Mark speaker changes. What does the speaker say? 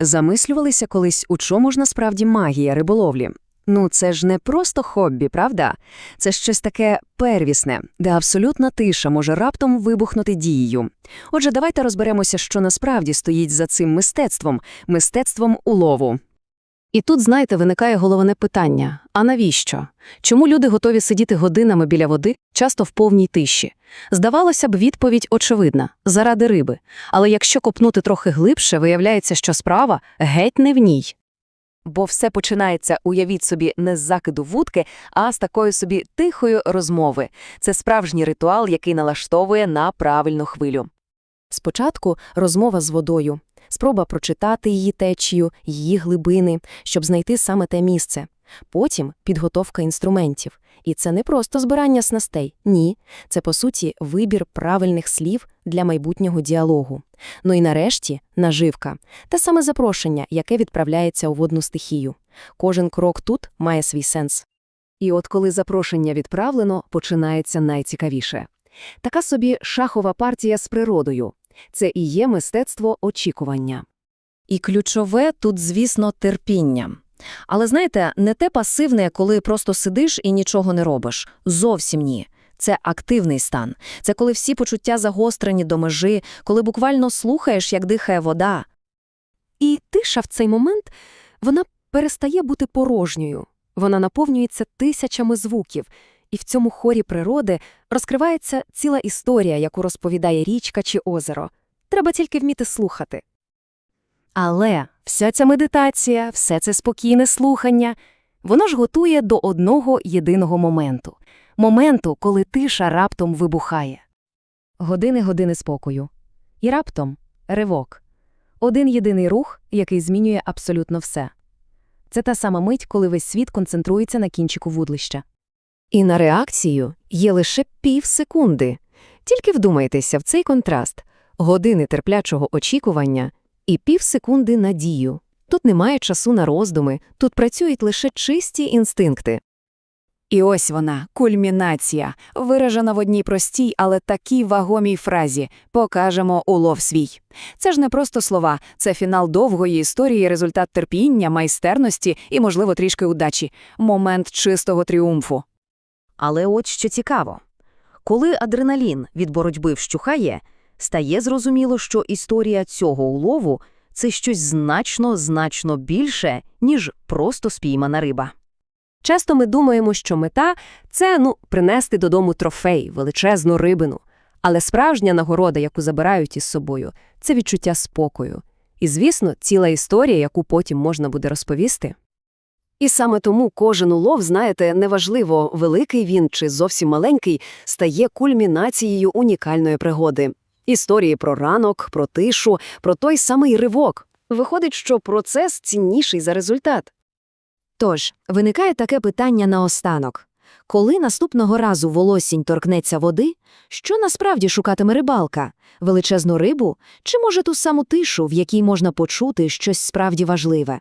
Speaker 1: Замислювалися колись, у чому ж насправді магія риболовлі? Ну, це ж не просто хобі, правда? Це щось таке первісне, де абсолютна тиша може раптом вибухнути дією. Отже, давайте розберемося, що насправді стоїть за цим мистецтвом, мистецтвом улову.
Speaker 2: І тут, знаєте, виникає головне питання: а навіщо? Чому люди готові сидіти годинами біля води, часто в повній тиші? Здавалося б, відповідь очевидна – заради риби. Але якщо копнути трохи глибше, виявляється, що справа геть не в ній.
Speaker 3: Бо все починається, уявіть собі, не з закиду вудки, а з такої собі тихої розмови. Це справжній ритуал, який налаштовує на правильну хвилю.
Speaker 1: Спочатку розмова з водою, спроба прочитати її течію, її глибини, щоб знайти саме те місце. Потім підготовка інструментів. І це не просто збирання снастей. Ні. Це, по суті, вибір правильних слів для майбутнього діалогу. Ну і нарешті наживка. Те саме запрошення, яке відправляється у водну стихію. Кожен крок тут має свій сенс. І от коли запрошення відправлено, починається найцікавіше. Така собі шахова партія з природою. Це і є мистецтво очікування. І ключове тут, звісно, терпіння. Але знаєте, не те пасивне, коли просто сидиш і нічого не робиш. Зовсім ні. Це активний стан. Це коли всі почуття загострені до межі, коли буквально слухаєш, як дихає вода. І тиша в цей момент, вона перестає бути порожньою. Вона наповнюється тисячами звуків. І в цьому хорі природи розкривається ціла історія, яку розповідає річка чи озеро. Треба тільки вміти слухати. Але вся ця медитація, все це спокійне слухання, воно ж готує до одного єдиного моменту. Моменту, коли тиша раптом вибухає. Години-години спокою. І раптом ривок. Один єдиний рух, який змінює абсолютно все. Це та сама мить, коли весь світ концентрується на кінчику вудлища. І на реакцію є лише пів секунди. Тільки вдумайтеся в цей контраст години терплячого очікування і пів секунди надію. Тут немає часу на роздуми, тут працюють лише чисті інстинкти.
Speaker 4: І ось вона, кульмінація, виражена в одній простій, але такій вагомій фразі «покажемо улов свій». Це ж не просто слова, це фінал довгої історії, результат терпіння, майстерності і, можливо, трішки удачі, момент чистого тріумфу.
Speaker 3: Але от що цікаво. Коли адреналін від боротьби вщухає, стає зрозуміло, що історія цього улову – це щось значно-значно більше, ніж просто спіймана риба. Часто ми думаємо, що мета – це, ну, принести додому трофей, величезну рибину. Але справжня нагорода, яку забирають із собою – це відчуття спокою. І, звісно, ціла історія, яку потім можна буде розповісти. І саме тому кожен улов, знаєте, неважливо, великий він чи зовсім маленький, стає кульмінацією унікальної пригоди. Історії про ранок, про тишу, про той самий ривок. Виходить, що процес цінніший за результат. Тож, виникає таке питання наостанок. Коли наступного разу волосінь торкнеться води, що насправді шукатиме рибалка? Величезну рибу? Чи, може, ту саму тишу, в якій можна почути щось справді важливе?